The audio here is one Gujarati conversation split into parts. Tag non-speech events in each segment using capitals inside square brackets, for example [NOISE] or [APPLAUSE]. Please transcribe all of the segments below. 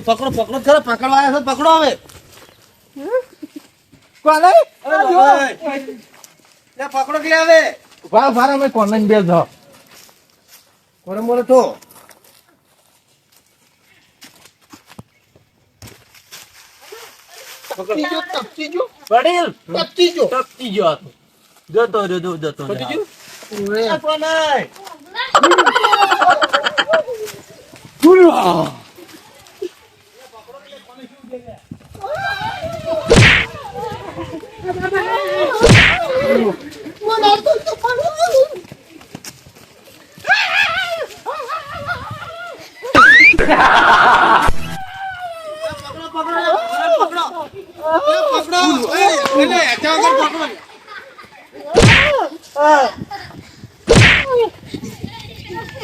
પકડો પકડો ખરા પકડવા આવ્યા છો પકડો હવે. કોને? પકડો કે હવે. ઊભા રહો, અમે કોને બે છો કોને બોલો તો? જો જો. વડીલ. ટપકી જો. ગયો હતો જતો રહ્યો જો જતો રહ્યો. જો. કોને? પકડો, પકડો, પકડો, પકડો. એ, પકડો. એ, એને હેઠા વગર પકડો. લે,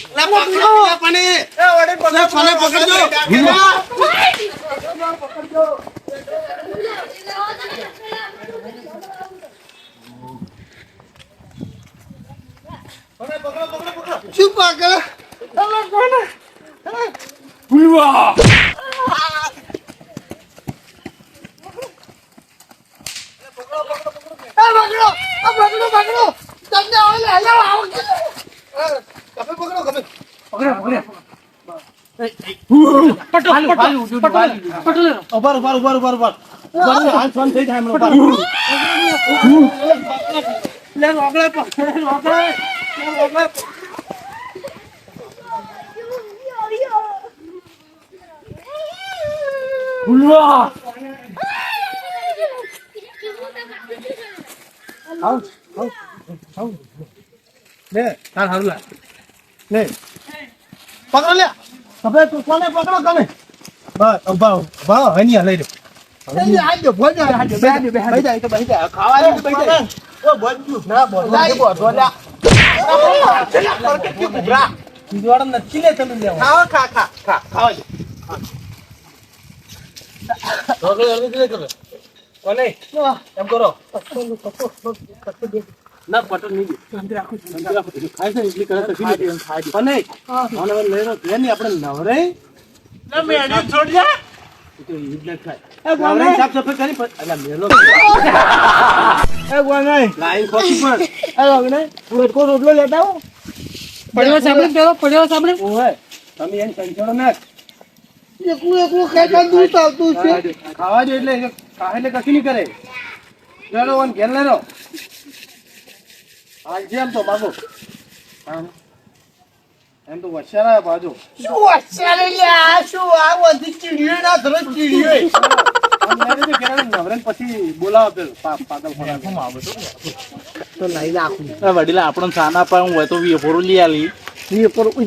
કોને પકડો, પકડો, પકડો. શું પાકડે પકડો. આ પકડો પકડો. તમને આવે લે હેલો આવો કે કપે પકડો, કપે. ઊભા રહો, ઉભા રહો, ઉભા રહો, ઉભા રહો, ઉભા રહો. ઉભા રહો, હાથ બંધ થઈ જાય હમણાં, ઉભા રહો. લે, તાર હારું લાગ. લે. પકડો લે. કપે તું કોને પકડો તમે બસ ઉભા ઉભા હવે નહીં હલાઈ દો એ આજો ભોજ આજો બે આજો બે બેહી જાય તો બેહી જાય ખાવા દે તો બેહી જાય ઓ બોલ ના બોલ લાઈ બોધો લ્યા બીજવાળા નથી લે તમે લેવા ખાઓ ખા ખા ખા ખાવા દે રોકડે અરવી દે કરે કોને એમ કરો ના પટલ નહીં શાંતિ રાખો શાંતિ રાખો ખાય છે એટલી કરે તો કોને મને હવે લઈ રહ્યો કે નહીં આપણે નવરે ના મેડી છોડ જા તો ઈ ન ખાય. નવરે સાફ સફાઈ કરી અલા મેલો એ ગોનાઈ લાઈન ખોટી પણ. એ ગોને રોટકો રોટલો લેતા આવો. પડ્યો સાંભળે પેલો? પડ્યો સાંભળે? ઓહે તમે એને સંચોડો નાખ. એકલું એકલું ખાતા દૂધ આવતું છે. ખાવા જો એટલે ખાય એટલે કશું નહીં કરે. લેરો વન ઘેર લેરો છે એમ તો બાબુ? આમ. એમ તો વચ્ચે બાજુ. શું વચ્ચારે લ્યા શું આ બધી ચીડીઓ ના. ધરો ચીડીઓ ને વડીલા આપણને સાના પાડું હોય તો વેફોરું લઈ આલી.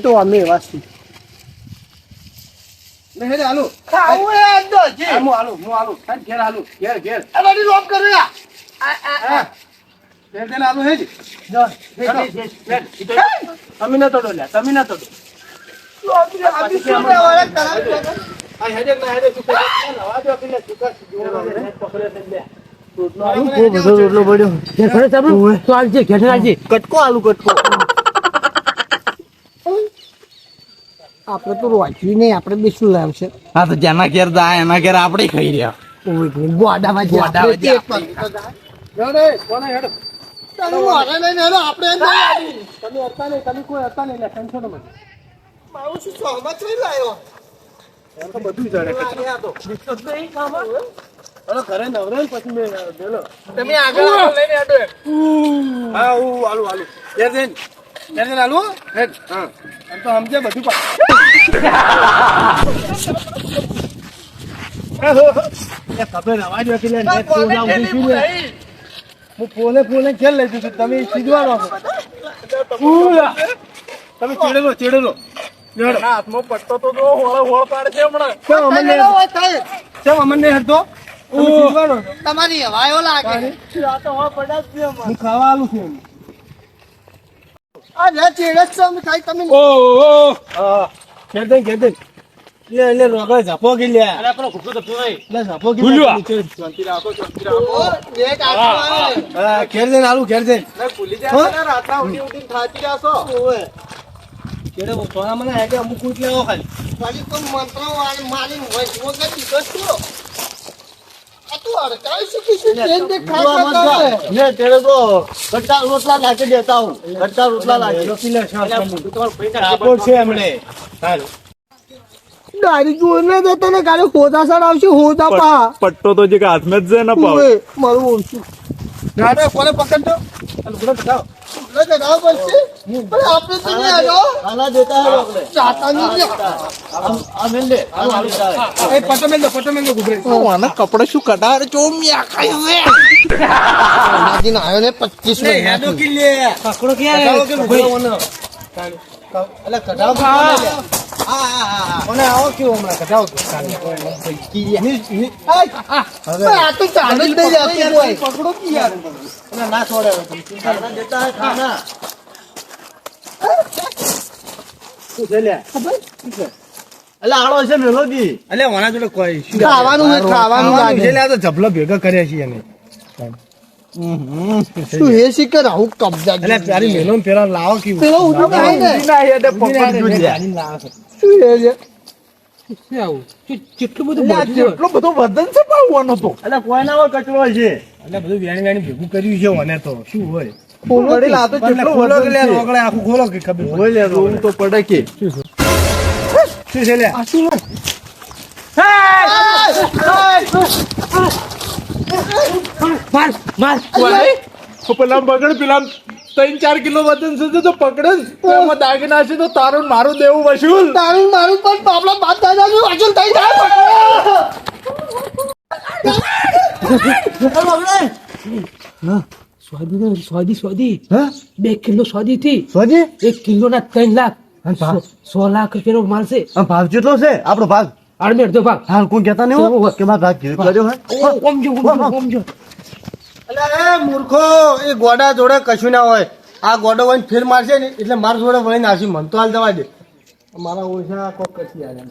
તો અમે એવા લે હાલો. આ હું હાલો હું હાલો. ઘેર હાલો. ઘેર ઘેર. લોક કરો. યા આ આ હા ઘેર ઘેર હાલો હેજ જો તમે ન તોડો લ્યા તમે ન તોડો અભી શું લેવાના કરાવી દો. આ હેડે ના હેડે તું પેલા નવા દો પેલા ચુકા પકડે છે લે. કટકો આલુ કટકો. આપણે તો રોચવી નહીં આપણે બી શું લાવશે. હા તો જેના ઘેર જાય એના ઘેર આપણે ખાઈ રહ્યા. ગોડામાં જે તમે વારે હેલો, આપણે એમ નહીં તમે હતા નહીં તમે કોઈ હતા નહીં લેખન છો ન મારું શું સહમત થઈ લાયો? એમ તો બધું અરે ઘરે નવરે પછી મેં બેલો. તમે આગળ લઈને હેડો હા હું આલુ આલુ ઘેર જઈને ઘેર જઈને આલુ હો? હેડ હા. એમ તો સમજે બધું પા [LAUGHS] એ ખબર અવાજ હતી હું ફોને ફોને ખેલ લઈ છું તમે છો. ઉલા. તમે ચેડેલો ચેડેલો. હાથમાં પટ્ટો તો જો હોળે હોળ પાડશે હમણાં. કેમ અમને. કેમ અમને તમે છો? તમારી હવાયો લાગે. હું ખાવા આલું છું આ લે ચેડે જ છે, મીઠાઈ તમે હા. ઘેર જઈને, ઘેર જઈને. લે લે રોકડે ઝાપો કે લે અરે આપણો ઘૂંટો તો ફેરાય. લે ઝાપો કે શાંતિ રાખો શાંતિ રાખો ઓ, લેટ આખું આવે. હા ઘેર જઈને આલું ઘેર જઈને ના, ભૂલી જાય ને રાતના ઉઠી ઉઠીને થાકી જાશો કેડે સોના મને હે કે અમુક કુટ લેવો ખાલી વળી તો મંત્રો વાળી મારીને વચમો કરી દીધો શું? આ તું અડકાઈ શીખી છે, જેમ તે ખા ખા કરે. લે તેરે તો કટ્ટા રોટલા લાગે દેતા હું રોટલા લાગે છે દારી જોઈને તો તને કાલે હોદા સર આવશે હોદા પા. પટ્ટો તો જે હાથમાં જ છે ને પા મારું ઓળશું ગાડે કોને પકડજો અને ગુડો બતાવો કપડે શું છે નાગીને આવ્યો ને પચીસ લે હેડો એટલે? હા હા હા. કોને આવો કે હમણાં કઢાવો પણ આ તો ચાલુ જ નહીં કોઈ. પકડો કે યાર અને ના છોડે હવે તમે ચિંતા ના. હે ખાના શું છે? લે અલે આળો છે મેલોડી. અલે વણા જોડે કોઈ ખાવાનું છે, ખાવાનું લાગે. છે આ તો જબલો ભેગા કર્યા છે એને શું હે આવું કબજા પ્યારી મેલો ને પેલા લાવો કેવું? પેલો ઉઠો કાંઈ ને. ના હેડે પકડ જોજે શું કેટલું બધું વજન છે પાવવાનો તો. અલે કોઈ ના કચરો છે? અલે બધું વેણી વેણી ભેગું કર્યું છે મને તો. શું હોય? ખોલો કે. વડીલ આ તો કેટલું કેટલું ખોલો કે વજન લે છે? રોકડે આખું ખોલો ખબર હોય તો પડે છે શું હોય? પેલા બગડ પેલા ત્રણ ચાર કિલો વજન સુધી તો પકડે તો એમાં દાગી નાખશે તો તારું ને મારું દેવું વસૂલ. તારું મારું પણ આપણા બાપ દાદાનું વસૂલ થઈ જાય. સ્વાદી સ્વાદી સ્વાદી. હા? બે કિલો સ્વાદી થી. સ્વાદી? એક કિલો ના ત્રણ લાખ? સો- લાખ રૂપિયાનો માલ છે ભાવ કેટલો છે? આપણો ભાગ આડમેર અડધો ભાગ હાલ કોણ કહેતા નહીં કે મારા ભાગ કર્યો હે. ઓમજો ઓમજો ઓમજો અલે એ મૂર્ખો, એ ગોડા જોડે કશું ના હોય. આ ગોડો વઈને ફેર મારશે ને, એટલે મારા જોડે વળી નાસી મન તો હાલ દવા દે. મારા ઓછા કોક કશી આલે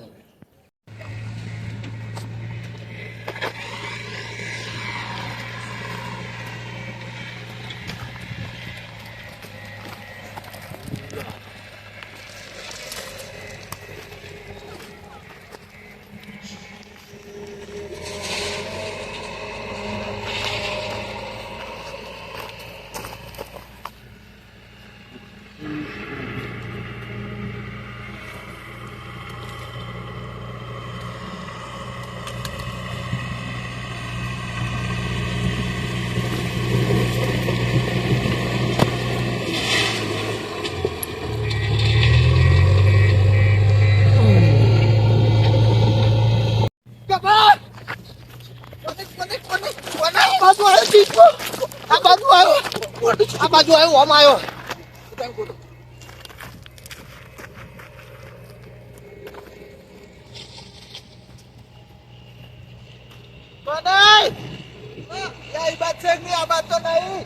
કબાટ! કોને, કોને, કોને, કોને? આ બાજુ આવ્યો ચીચકો. આ બાજુ આવ્યો આ બાજુ આવ્યો ઓમ આવ્યો બનાય! આ, આ બાત છે કે નહીં? આ બાત તો નહીં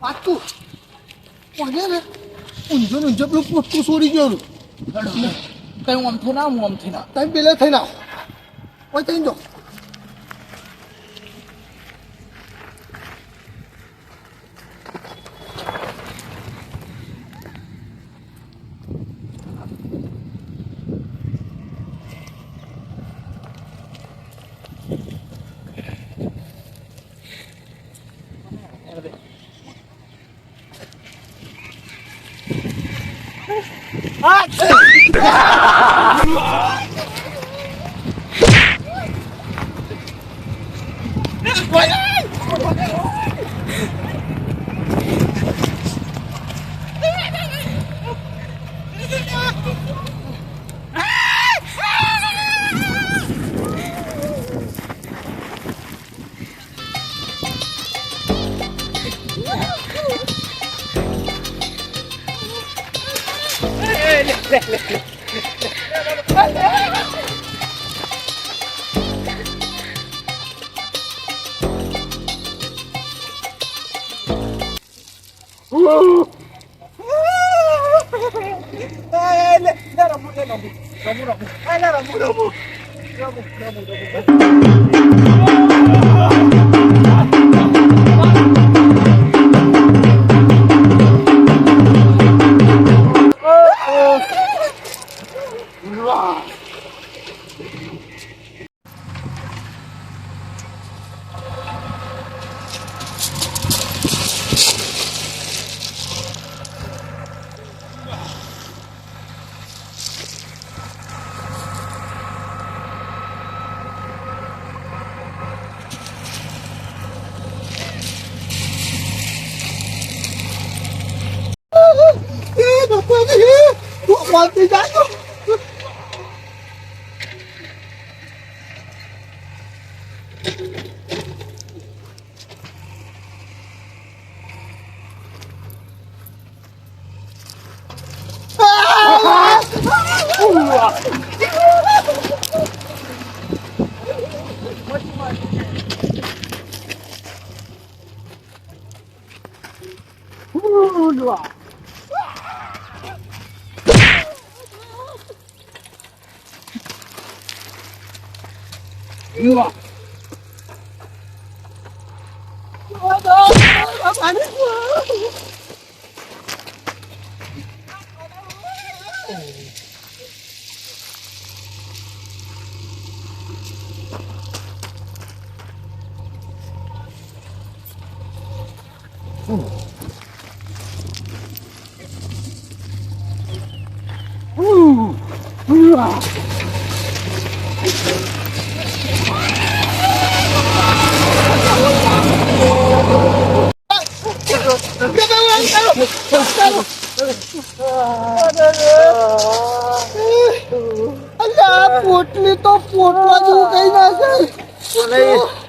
પાછું પગે ને ઊંઝો ને ઊંઝો પેલું પોટકું છોડી ગયો કઈ ઓમથી ના હું ઓમથી ના તમે પેલે થઈ ના ઓય થઈ Action! [LAUGHS] જો એ You are. અલ્યા પોટલી તો પોટવા જેવું કઈ ના છે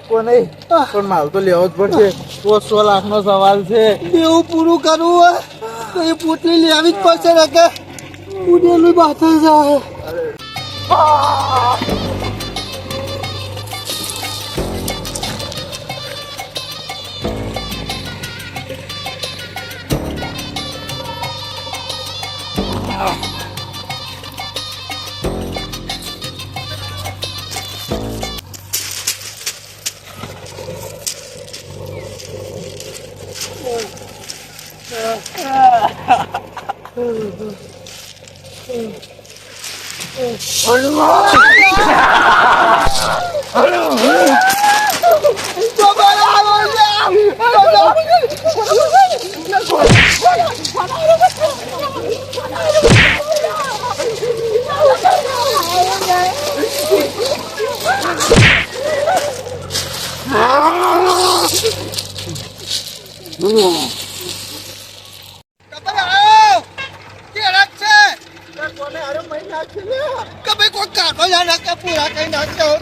કોને પણ માલ તો લેવો જ પડશે. સો લાખ નો સવાલ છે. એવું પૂરું કરવું તો એ પોટલી લેવી જ પડશે ને કે ઉડેલું જાય. કે ભાઈ કોઈ કાઢો જા ના કે પૂરા કઈ નાખ્યો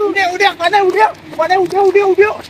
ઉડ્યા ઉડ્યા મને ઉડ્યા મને ઉડ્યા ઉડ્યા ઉડ્યા આ પૈસા જો જો જો